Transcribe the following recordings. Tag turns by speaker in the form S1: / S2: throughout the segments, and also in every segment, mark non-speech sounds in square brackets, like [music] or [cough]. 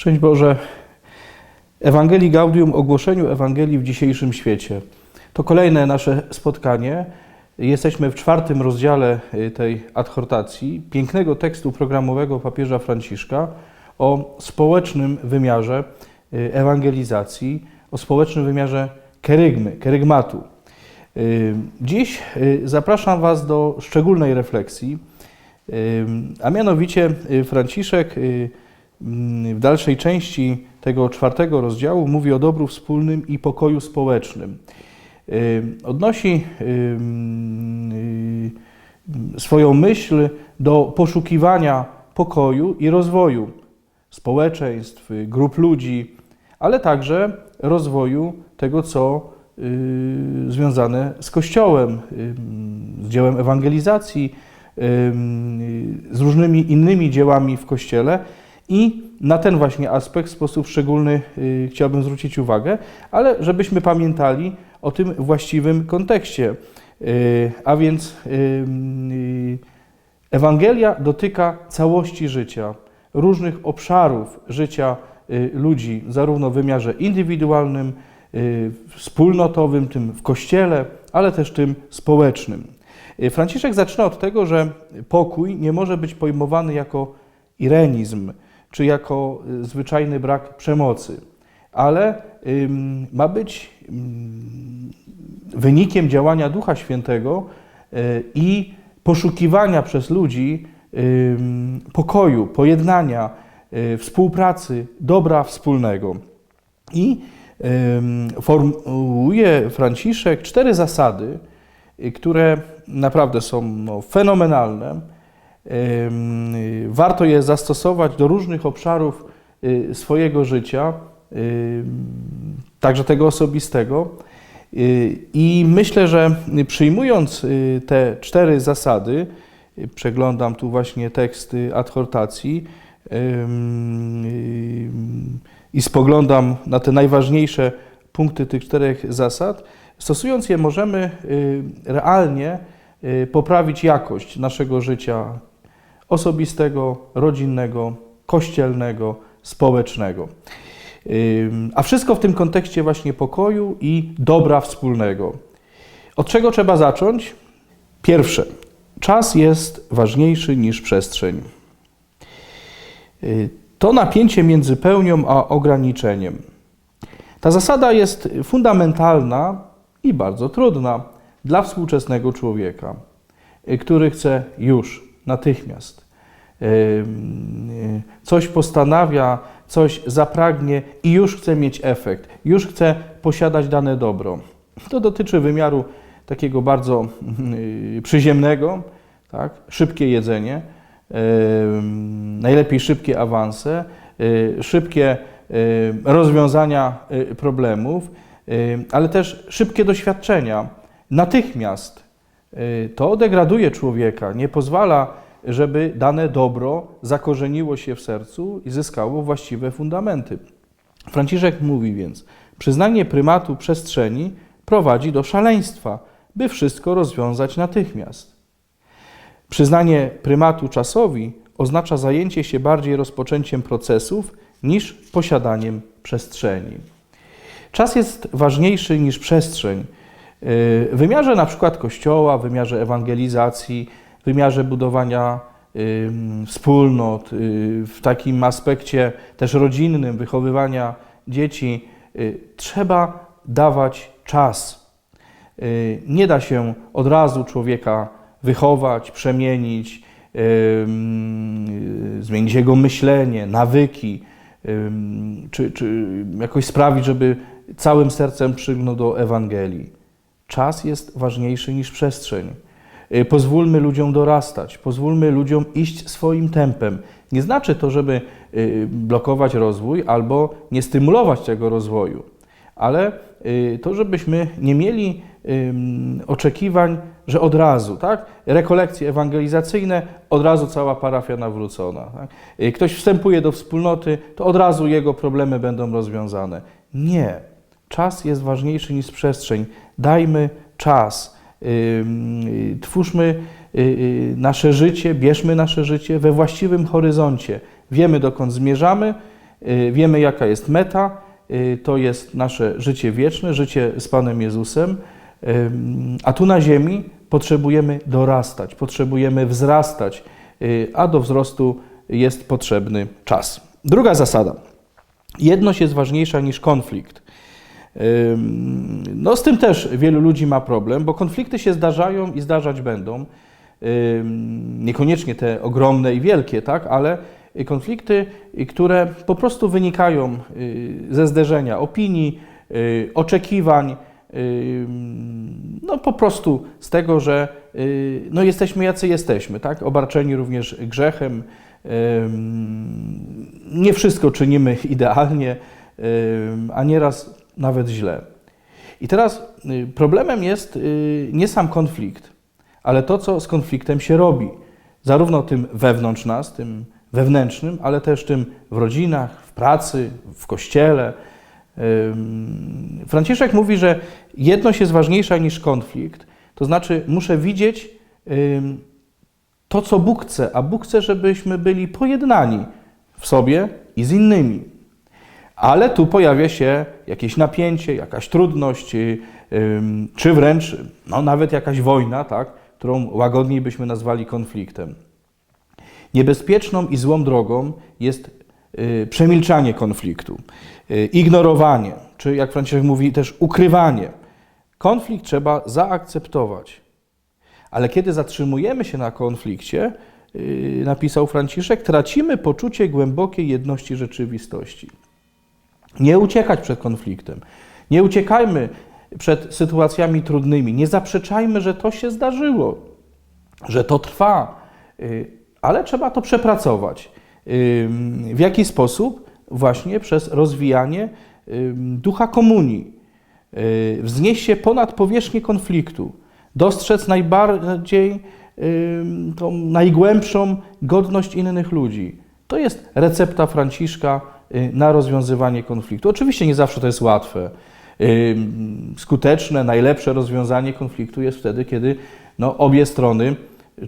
S1: Szczęść Boże. Ewangelii Gaudium, ogłoszeniu Ewangelii w dzisiejszym świecie. To kolejne nasze spotkanie. Jesteśmy w czwartym rozdziale y, tej adhortacji, pięknego tekstu programowego papieża Franciszka o społecznym wymiarze y, ewangelizacji, o społecznym wymiarze kerygmy, kerygmatu. Y, Dziś zapraszam Was do szczególnej refleksji, a mianowicie Franciszek w dalszej części tego czwartego rozdziału mówi o dobru wspólnym i pokoju społecznym. Y, Odnosi y, y, swoją myśl do poszukiwania pokoju i rozwoju społeczeństw, grup ludzi, ale także rozwoju tego, co związane z Kościołem, z dziełem ewangelizacji, z różnymi innymi dziełami w Kościele. I na ten właśnie aspekt w sposób szczególny y, chciałbym zwrócić uwagę, ale żebyśmy pamiętali o tym właściwym kontekście. Y, A więc y, Ewangelia dotyka całości życia, różnych obszarów życia ludzi, zarówno w wymiarze indywidualnym, wspólnotowym, tym w kościele, ale też tym społecznym. Franciszek zaczyna od tego, że pokój nie może być pojmowany jako irenizm, czy jako y, zwyczajny brak przemocy, ale ma być wynikiem działania Ducha Świętego y, i poszukiwania przez ludzi pokoju, pojednania, y, współpracy, dobra wspólnego. I formułuje Franciszek cztery zasady, które naprawdę są no, fenomenalne. Warto je zastosować do różnych obszarów y, swojego życia, także tego osobistego. Y, I myślę, że przyjmując y, te cztery zasady, przeglądam tu właśnie teksty adhortacji i spoglądam na te najważniejsze punkty tych czterech zasad, stosując je możemy realnie poprawić jakość naszego życia osobistego, rodzinnego, kościelnego, społecznego. A wszystko w tym kontekście właśnie pokoju i dobra wspólnego. Od czego trzeba zacząć? Pierwsze, czas jest ważniejszy niż przestrzeń. Y, To napięcie między pełnią a ograniczeniem. Ta zasada jest fundamentalna i bardzo trudna dla współczesnego człowieka, y, który chce już, natychmiast. y, Coś postanawia, coś zapragnie i już chce mieć efekt, już chce posiadać dane dobro. To dotyczy wymiaru takiego bardzo y, przyziemnego, tak? szybkie jedzenie, najlepiej szybkie awanse, y, szybkie rozwiązania problemów, ale też szybkie doświadczenia. Natychmiast to degraduje człowieka, nie pozwala, żeby dane dobro zakorzeniło się w sercu i zyskało właściwe fundamenty. Franciszek mówi więc, przyznanie prymatu przestrzeni prowadzi do szaleństwa, by wszystko rozwiązać natychmiast. Przyznanie prymatu czasowi oznacza zajęcie się bardziej rozpoczęciem procesów niż posiadaniem przestrzeni. Czas jest ważniejszy niż przestrzeń. W wymiarze na przykład kościoła, w wymiarze ewangelizacji, w wymiarze budowania wspólnot, yy, w takim aspekcie też rodzinnym, wychowywania dzieci, yy, trzeba dawać czas. Yy, Nie da się od razu człowieka wychować, przemienić, zmienić jego myślenie, nawyki, czy, czy jakoś sprawić, żeby całym sercem przygnął do Ewangelii. Czas jest ważniejszy niż przestrzeń. Y, Pozwólmy ludziom dorastać, pozwólmy ludziom iść swoim tempem. Nie znaczy to, żeby y, blokować rozwój albo nie stymulować tego rozwoju, ale y, to, żebyśmy nie mieli oczekiwań, że od razu, tak? Rekolekcje ewangelizacyjne, od razu cała parafia nawrócona. Tak? Ktoś wstępuje do wspólnoty, to od razu jego problemy będą rozwiązane. Nie. Czas jest ważniejszy niż przestrzeń. Dajmy czas. Twórzmy y, y, nasze życie, bierzmy nasze życie we właściwym horyzoncie. Wiemy, dokąd zmierzamy, y, wiemy jaka jest meta, to jest nasze życie wieczne, życie z Panem Jezusem, a tu na ziemi potrzebujemy dorastać, potrzebujemy wzrastać, a do wzrostu jest potrzebny czas. Druga zasada. Jedność jest ważniejsza niż konflikt. No z tym też wielu ludzi ma problem, bo konflikty się zdarzają i zdarzać będą. Niekoniecznie te ogromne i wielkie, tak, ale konflikty, y, które po prostu wynikają y, ze zderzenia opinii, y, oczekiwań, no po prostu z tego, że no jesteśmy jacy jesteśmy, tak, obarczeni również grzechem. Nie wszystko czynimy [laughs] idealnie, a nieraz nawet źle. I teraz y, problemem jest y, nie sam konflikt, ale to, co z konfliktem się robi. Zarówno tym wewnątrz nas, tym wewnętrznym, ale też tym w rodzinach, w pracy, w kościele. Franciszek mówi, że jedność jest ważniejsza niż konflikt, to znaczy muszę widzieć to, co Bóg chce, a Bóg chce, żebyśmy byli pojednani w sobie i z innymi. Ale tu pojawia się jakieś napięcie, jakaś trudność, y, czy wręcz no, nawet jakaś wojna, tak, którą łagodniej byśmy nazwali konfliktem. Niebezpieczną i złą drogą jest y, przemilczanie konfliktu, y, ignorowanie, czy jak Franciszek mówi, też ukrywanie. Konflikt trzeba zaakceptować. Ale kiedy zatrzymujemy się na konflikcie, napisał Franciszek, tracimy poczucie głębokiej jedności rzeczywistości. Nie uciekać przed konfliktem. Nie uciekajmy przed sytuacjami trudnymi. Nie zaprzeczajmy, że to się zdarzyło, że to trwa, yy, ale trzeba to przepracować. Yy, W jaki sposób? Właśnie przez rozwijanie yy, ducha komunii, wznieść się ponad powierzchnię konfliktu, dostrzec najbardziej tą najgłębszą godność innych ludzi. To jest recepta Franciszka y, na rozwiązywanie konfliktu. Oczywiście nie zawsze to jest łatwe. Ym, Skuteczne, najlepsze rozwiązanie konfliktu jest wtedy, kiedy no, obie strony,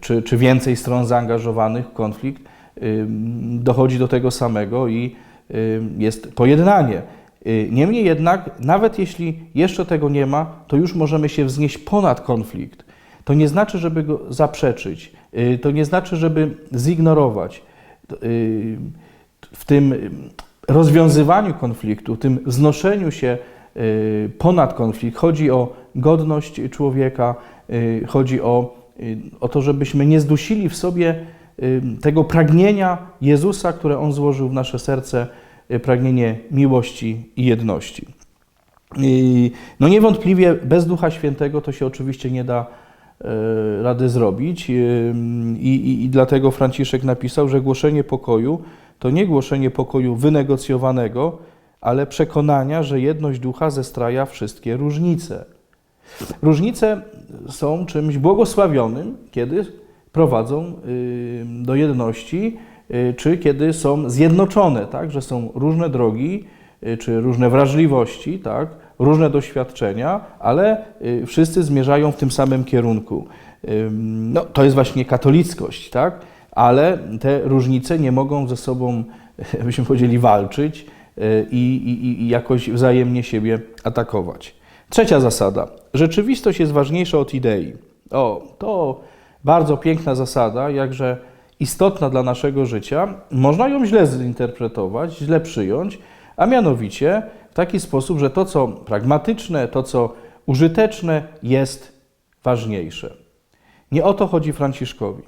S1: czy, czy więcej stron zaangażowanych w konflikt, ym, dochodzi do tego samego i jest pojednanie. Y, Niemniej jednak, nawet jeśli jeszcze tego nie ma, to już możemy się wznieść ponad konflikt. To nie znaczy, żeby go zaprzeczyć, y, to nie znaczy, żeby zignorować. Y, W tym y, rozwiązywaniu konfliktu, tym wznoszeniu się y, ponad konflikt chodzi o godność człowieka, y, chodzi o, y, o to, żebyśmy nie zdusili w sobie tego pragnienia Jezusa, które On złożył w nasze serce, pragnienie miłości i jedności. No niewątpliwie bez Ducha Świętego to się oczywiście nie da rady zrobić i, i, i dlatego Franciszek napisał, że głoszenie pokoju to nie głoszenie pokoju wynegocjowanego, ale przekonania, że jedność ducha zestraja wszystkie różnice. Różnice są czymś błogosławionym, kiedy prowadzą y, do jedności, y, czy kiedy są zjednoczone, tak? że są różne drogi, y, czy różne wrażliwości, tak? różne doświadczenia, ale wszyscy zmierzają w tym samym kierunku. No, to jest właśnie katolickość, tak? Ale te różnice nie mogą ze sobą, [laughs] byśmy powiedzieli, walczyć y, i, i, i jakoś wzajemnie siebie atakować. Trzecia zasada. Rzeczywistość jest ważniejsza od idei. O, to bardzo piękna zasada, jakże istotna dla naszego życia. Można ją źle zinterpretować, źle przyjąć, a mianowicie w taki sposób, że to, co pragmatyczne, to, co użyteczne, jest ważniejsze. Nie o to chodzi Franciszkowi.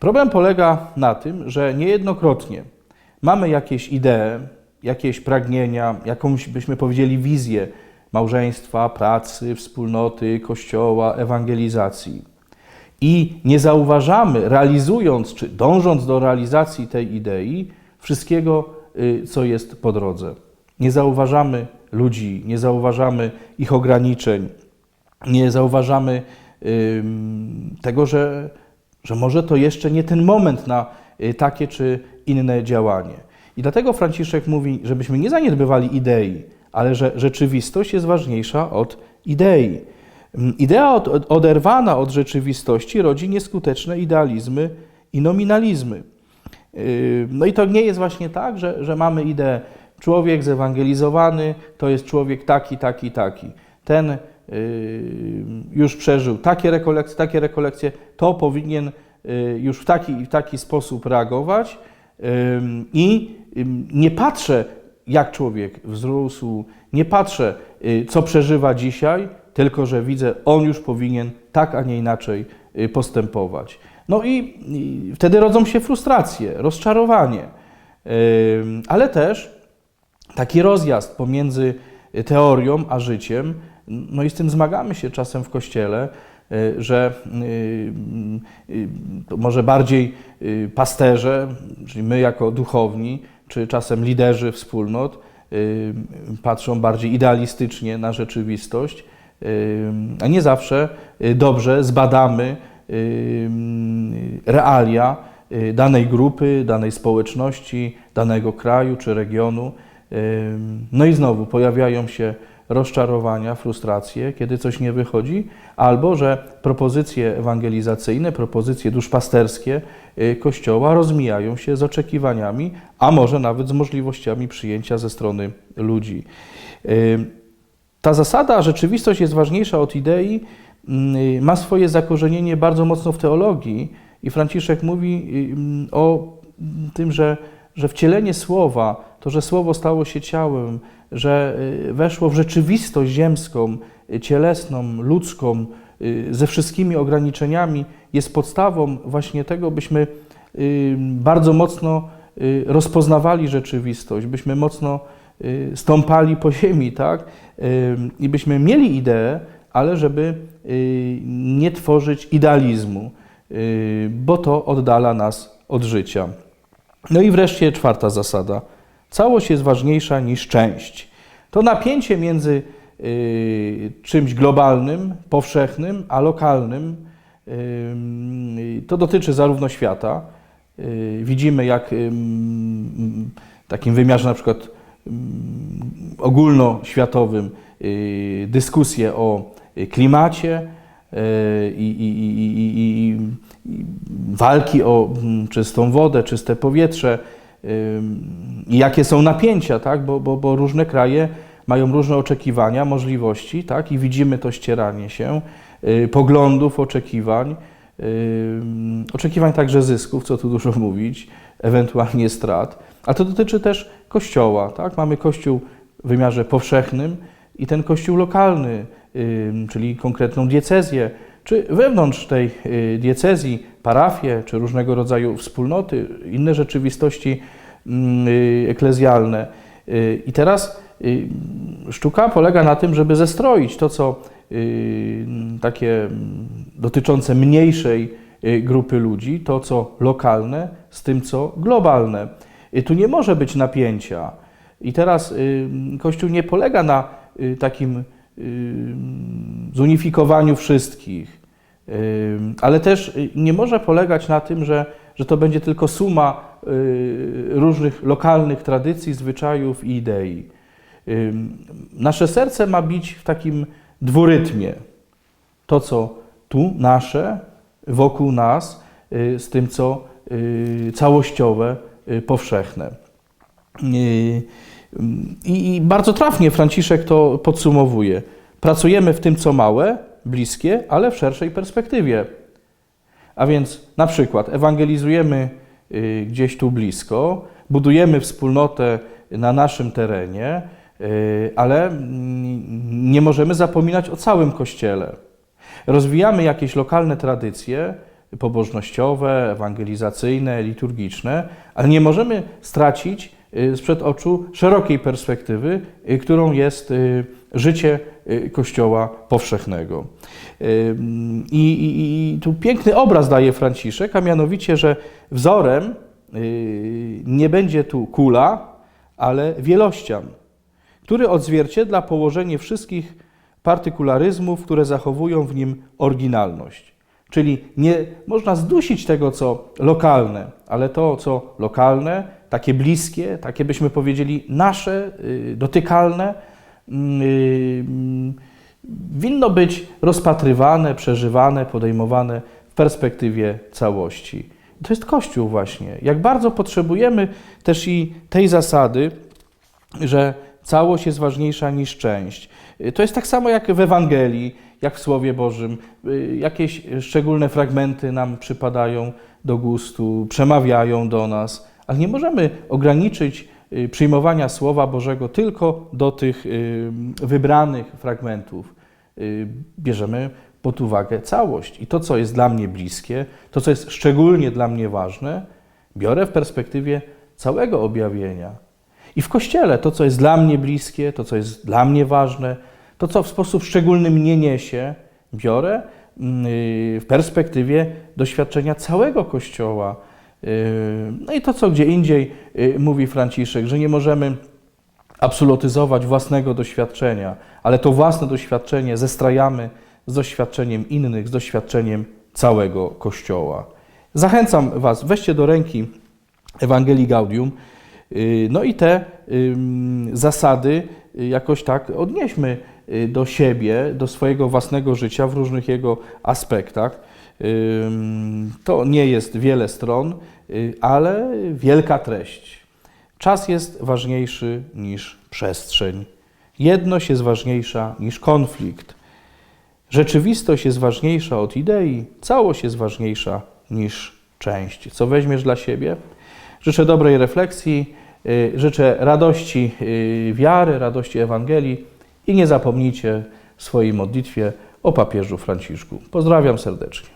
S1: Problem polega na tym, że niejednokrotnie mamy jakieś idee, jakieś pragnienia, jakąś, byśmy powiedzieli, wizję małżeństwa, pracy, wspólnoty, kościoła, ewangelizacji. I nie zauważamy, realizując czy dążąc do realizacji tej idei, wszystkiego, y, co jest po drodze. Nie zauważamy ludzi, nie zauważamy ich ograniczeń, nie zauważamy tego, że, że może to jeszcze nie ten moment na y, takie czy inne działanie. I dlatego Franciszek mówi, żebyśmy nie zaniedbywali idei, ale że rzeczywistość jest ważniejsza od idei. Ym, Idea od, od, oderwana od rzeczywistości rodzi nieskuteczne idealizmy i nominalizmy. Yy, No i to nie jest właśnie tak, że, że mamy ideę, człowiek zewangelizowany to jest człowiek taki, taki, taki. Ten już przeżył takie rekolekcje, takie rekolekcje, to powinien yy, już w taki, w taki sposób reagować Ym, i nie patrzę, jak człowiek wzrósł, nie patrzę, y, co przeżywa dzisiaj, tylko że widzę, on już powinien tak, a nie inaczej y, postępować. No i, i wtedy rodzą się frustracje, rozczarowanie, ale też taki rozjazd pomiędzy teorią a życiem. No i z tym zmagamy się czasem w kościele, y, że y, to może bardziej y, pasterze, czyli my jako duchowni, czy czasem liderzy wspólnot patrzą bardziej idealistycznie na rzeczywistość, a nie zawsze dobrze zbadamy realia danej grupy, danej społeczności, danego kraju czy regionu. No i znowu pojawiają się rozczarowania, frustracje, kiedy coś nie wychodzi, albo że propozycje ewangelizacyjne, propozycje duszpasterskie y, Kościoła rozmijają się z oczekiwaniami, a może nawet z możliwościami przyjęcia ze strony ludzi. Ym, Ta zasada, rzeczywistość jest ważniejsza od idei, y, ma swoje zakorzenienie bardzo mocno w teologii i Franciszek mówi y, o tym, że, że wcielenie słowa, to, że słowo stało się ciałem, że y, weszło w rzeczywistość ziemską, y, cielesną, ludzką, y, ze wszystkimi ograniczeniami, jest podstawą właśnie tego, byśmy bardzo mocno rozpoznawali rzeczywistość, byśmy mocno stąpali po ziemi, tak? I byśmy mieli ideę, ale żeby nie tworzyć idealizmu, bo to oddala nas od życia. No i wreszcie czwarta zasada. Całość jest ważniejsza niż część. To napięcie między y, czymś globalnym, powszechnym, a lokalnym, y, to dotyczy zarówno świata. Y, widzimy, jak y, w takim wymiarze na przykład mm, ogólnoświatowym y, dyskusje o y, klimacie y, i, i, i, i, i, i walki o mm, czystą wodę, czyste powietrze i jakie są napięcia, tak? bo, bo, bo różne kraje mają różne oczekiwania, możliwości tak? i widzimy to ścieranie się y, poglądów, oczekiwań, oczekiwań także zysków, co tu dużo mówić, ewentualnie strat, a to dotyczy też Kościoła. Tak? Mamy Kościół w wymiarze powszechnym i ten Kościół lokalny, czyli konkretną diecezję, czy wewnątrz tej y, diecezji parafie, czy różnego rodzaju wspólnoty, inne rzeczywistości mm, y, eklezjalne. Y, I teraz sztuka polega na tym, żeby zestroić to, co takie mm, dotyczące mniejszej grupy ludzi, to, co lokalne, z tym, co globalne. Tu nie może być napięcia. I teraz Kościół nie polega na takim zunifikowaniu wszystkich, y, ale też y, nie może polegać na tym, że, że to będzie tylko suma y, różnych lokalnych tradycji, zwyczajów i idei. Y, Nasze serce ma bić w takim dwurytmie. To, co tu nasze, wokół nas, y, z tym, co y, całościowe, y, powszechne. I, I bardzo trafnie Franciszek to podsumowuje. Pracujemy w tym, co małe, bliskie, ale w szerszej perspektywie. A więc na przykład ewangelizujemy y, gdzieś tu blisko, budujemy wspólnotę na naszym terenie, y, ale mm, nie możemy zapominać o całym Kościele. Rozwijamy jakieś lokalne tradycje pobożnościowe, ewangelizacyjne, liturgiczne, ale nie możemy stracić sprzed oczu szerokiej perspektywy, y, którą jest y, życie y, Kościoła powszechnego. Y, I, i, I tu piękny obraz daje Franciszek, a mianowicie, że wzorem y, nie będzie tu kula, ale wielościan, który odzwierciedla położenie wszystkich partykularyzmów, które zachowują w nim oryginalność. Czyli nie można zdusić tego, co lokalne, ale to, co lokalne, takie bliskie, takie byśmy powiedzieli nasze, y, dotykalne, mm, y, mm, winno być rozpatrywane, przeżywane, podejmowane w perspektywie całości. To jest Kościół właśnie. Jak bardzo potrzebujemy też i tej zasady, że całość jest ważniejsza niż część. Y, To jest tak samo jak w Ewangelii, jak w Słowie Bożym. Jakieś szczególne fragmenty nam przypadają do gustu, przemawiają do nas, ale nie możemy ograniczyć y, przyjmowania Słowa Bożego tylko do tych y, wybranych fragmentów. Y, Bierzemy pod uwagę całość i to, co jest dla mnie bliskie, to, co jest szczególnie dla mnie ważne, biorę w perspektywie całego objawienia. I w Kościele to, co jest dla mnie bliskie, to, co jest dla mnie ważne, to, co w sposób szczególny mnie niesie, biorę mm, w perspektywie doświadczenia całego Kościoła. Y, No i to, co gdzie indziej y, mówi Franciszek, że nie możemy absolutyzować własnego doświadczenia, ale to własne doświadczenie zestrajamy z doświadczeniem innych, z doświadczeniem całego Kościoła. Zachęcam Was, weźcie do ręki Ewangelii Gaudium, y, no i te zasady jakoś tak odnieśmy do siebie, do swojego własnego życia w różnych jego aspektach. To nie jest wiele stron, y, ale wielka treść. Czas jest ważniejszy niż przestrzeń. Jedność jest ważniejsza niż konflikt. Rzeczywistość jest ważniejsza od idei, całość jest ważniejsza niż część. Co weźmiesz dla siebie? Życzę dobrej refleksji, y, życzę radości y, wiary, radości Ewangelii i nie zapomnijcie w swojej modlitwie o papieżu Franciszku. Pozdrawiam serdecznie.